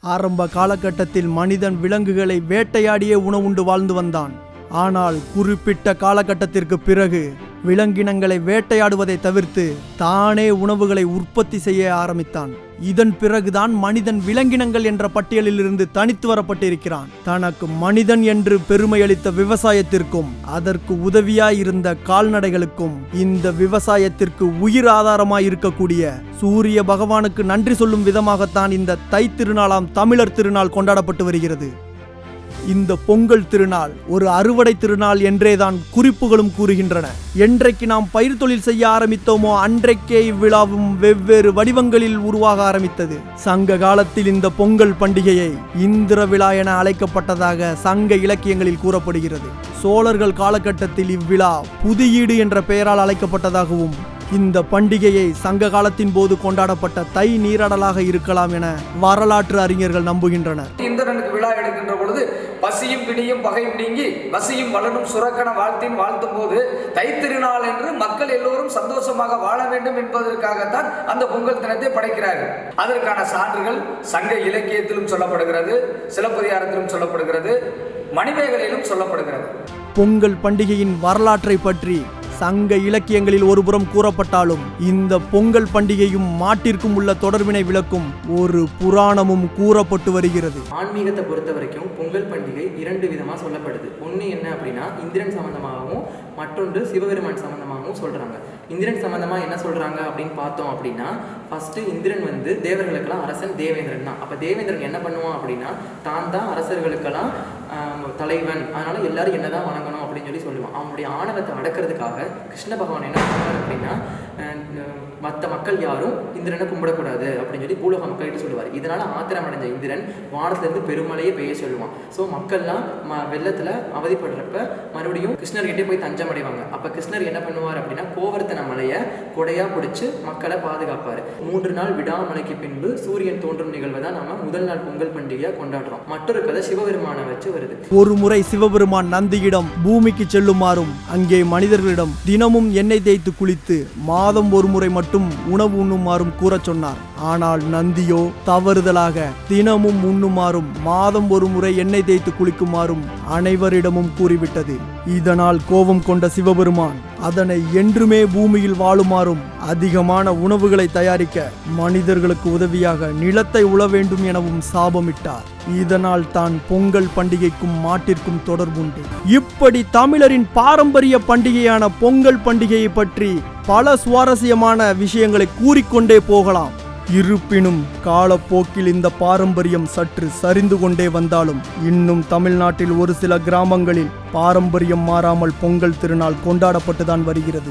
ஆரம்ப காலகட்டத்தில் மனிதன் விலங்குகளை வேட்டையாடியே உணவுண்டு வாழ்ந்து வந்தான். ஆனால் குறிப்பிட்ட காலகட்டத்திற்கு பிறகு விலங்கினங்களை வேட்டையாடுவதை தவிர்த்து தானே உணவுகளை உற்பத்தி செய்ய ஆரம்பித்தான். இதன் பிறகுதான் மனிதன் விலங்கினங்கள் என்ற பட்டியலிலிருந்து தனித்து வரப்பட்டிருக்கிறான். தனக்கு மனிதன் என்று பெருமையளித்த விவசாயத்திற்கும் அதற்கு உதவியாயிருந்த கால்நடைகளுக்கும் இந்த விவசாயத்திற்கு உயிர் ஆதாரமாய் இருக்கக்கூடிய சூரிய பகவானுக்கு நன்றி சொல்லும் விதமாகத்தான் இந்த தை திருநாளாம் தமிழர் திருநாள் கொண்டாடப்பட்டு வருகிறது. இந்த பொங்கல் திருநாள் ஒரு அறுவடை திருநாள் என்றேதான் குறிப்புகளும் கூறுகின்றன. என்றைக்கு நாம் பயிர் தொழில் செய்ய ஆரம்பித்தோமோ அன்றைக்கே இவ்விழாவும் வெவ்வேறு வடிவங்களில் உருவாக ஆரம்பித்தது. சங்க காலத்தில் இந்த பொங்கல் பண்டிகையை இந்திர விழா என அழைக்கப்பட்டதாக சங்க இலக்கியங்களில் கூறப்படுகிறது. சோழர்கள் காலகட்டத்தில் இவ்விழா புதியீடு என்ற பெயரால் அழைக்கப்பட்டதாகவும் இந்த பண்டிகையை சங்க காலத்தின் போது கொண்டாடப்பட்ட தை நீராடலாக இருக்கலாம் என வரலாற்று அறிஞர்கள் நம்புகின்றனர். இந்திரனுக்கு விழா எடுக்கின்ற பசியும் பிடியும் பகையும் நீங்கி வசியும் வளனும் சுரக்கண வாழ்த்தின் வாழ்த்தும் போது தைத்திருநாள் என்று மக்கள் எல்லோரும் சந்தோஷமாக வாழ வேண்டும் என்பதற்காகத்தான் அந்த பொங்கல் தினத்தை படைக்கிறார்கள். அதற்கான சான்றுகள் சங்க இலக்கியத்திலும் சொல்லப்படுகிறது சிலப்பதிகாரத்திலும் சொல்லப்படுகிறது. மணிமேகலையிலும் சொல்லப்படுகிறது. பொங்கல் பண்டிகையின் வரலாற்றை பற்றி சங்க இலக்கியங்களில் ஒருபுறம் கூறப்பட்டாலும் இந்த பொங்கல் பண்டிகையும் மாட்டிற்கும் உள்ள தொடர்பினை விளக்கும் ஒரு புராணமும் கூறப்பட்டு வருகிறது. ஆன்மீகத்தை பொறுத்த வரைக்கும் பொங்கல் பண்டிகை இரண்டு விதமாக சொல்லப்படுது. ஒன்று என்ன அப்படின்னா இந்திரன் சம்மந்தமாகவும் மற்றொன்று சிவபெருமான் சம்மந்தமாகவும் சொல்கிறாங்க இந்திரன் சம்மந்தமாக என்ன சொல்கிறாங்க அப்படின்னு பார்த்தோம் அப்படின்னா ஃபஸ்ட்டு இந்திரன் வந்து தேவர்களுக்கெல்லாம் அரசன் தேவேந்திரன் தான். அப்போ தேவேந்திரன் என்ன பண்ணுவான் அப்படின்னா தான் தான் அரசர்களுக்கெல்லாம் தலைவன். அதனால் எல்லாரும் என்ன தான் வணங்கணும் அப்படின்னு சொல்லி சொல்லுவான். அவனுடைய ஆணவத்தை அடக்கிறதுக்காக கிருஷ்ண பகவான் என்ன பண்ணுவார் அப்படின்னா மற்ற மக்கள் யாரும் இந்திரனை கும்பிடக்கூடாது அப்படின்னு சொல்லி பூலோக மக்கள்கிட்ட சொல்லுவார். இதனால் ஆத்திரம் அடைஞ்ச இந்திரன் வானத்துலேருந்து பெருமழையே பெய்ய சொல்லுவான். ஸோ மக்கள்லாம் ம வெள்ளத்தில் அவதிப்படுறப்ப மறுபடியும் கிருஷ்ணர்கிட்டே போய் தஞ்சம் அடைவாங்க அப்போ கிருஷ்ணர் என்ன பண்ணுவார் அப்படின்னா கோவர்த்தன மலையை கொடையாக பிடிச்சி மக்களை பாதுகாப்பார். மூன்று நாள் விடாமலைக்கு பின்பு சூரியன் தோன்றும் நிகழ்வை தான் நம்ம முதல் நாள் பொங்கல் பண்டிகையாக கொண்டாடுறோம். மற்றொரு கதை சிவபெருமானை வச்சு வருது. ஒரு முறை சிவபெருமான் நந்தியிடம் பூமிக்கு செல்லுமாறும் அங்கே மனிதர்களிடம் தினமும் எண்ணெய் தேய்த்து குளித்து மாதம் ஒரு முறை மட்டும் உணவு உண்ணுமாறும் கூறச் சொன்னார். ஆனால் நந்தியோ தவறுதலாக தினமும் உண்ணுமாறும் மாதம் ஒரு முறை எண்ணெய் தேய்த்து குளிக்குமாறும் அனைவரிடமும் கூறிவிட்டது. இதனால் கோபம் கொண்ட சிவபெருமான் அதனை என்றுமே பூமியில் வாழுமாறும் அதிகமான உணவுகளை தயாரிக்க மனிதர்களுக்கு உதவியாக நிலத்தை உழ வேண்டும் எனவும் சாபமிட்டார். இதனால் தான் பொங்கல் பண்டிகைக்கும் மாட்டிற்கும் தொடர்புண்டு. இப்படி தமிழரின் பாரம்பரிய பண்டிகையான பொங்கல் பண்டிகையை பற்றி பல சுவாரஸ்யமான விஷயங்களை கூறிக்கொண்டே போகலாம். இருப்பினும் காலப்போக்கில் இந்த பாரம்பரியம் சற்று சரிந்து கொண்டே வந்தாலும் இன்னும் தமிழ்நாட்டில் ஒரு சில கிராமங்களில் பாரம்பரியம் மாறாமல் பொங்கல் திருநாள் கொண்டாடப்பட்டுதான் வருகிறது.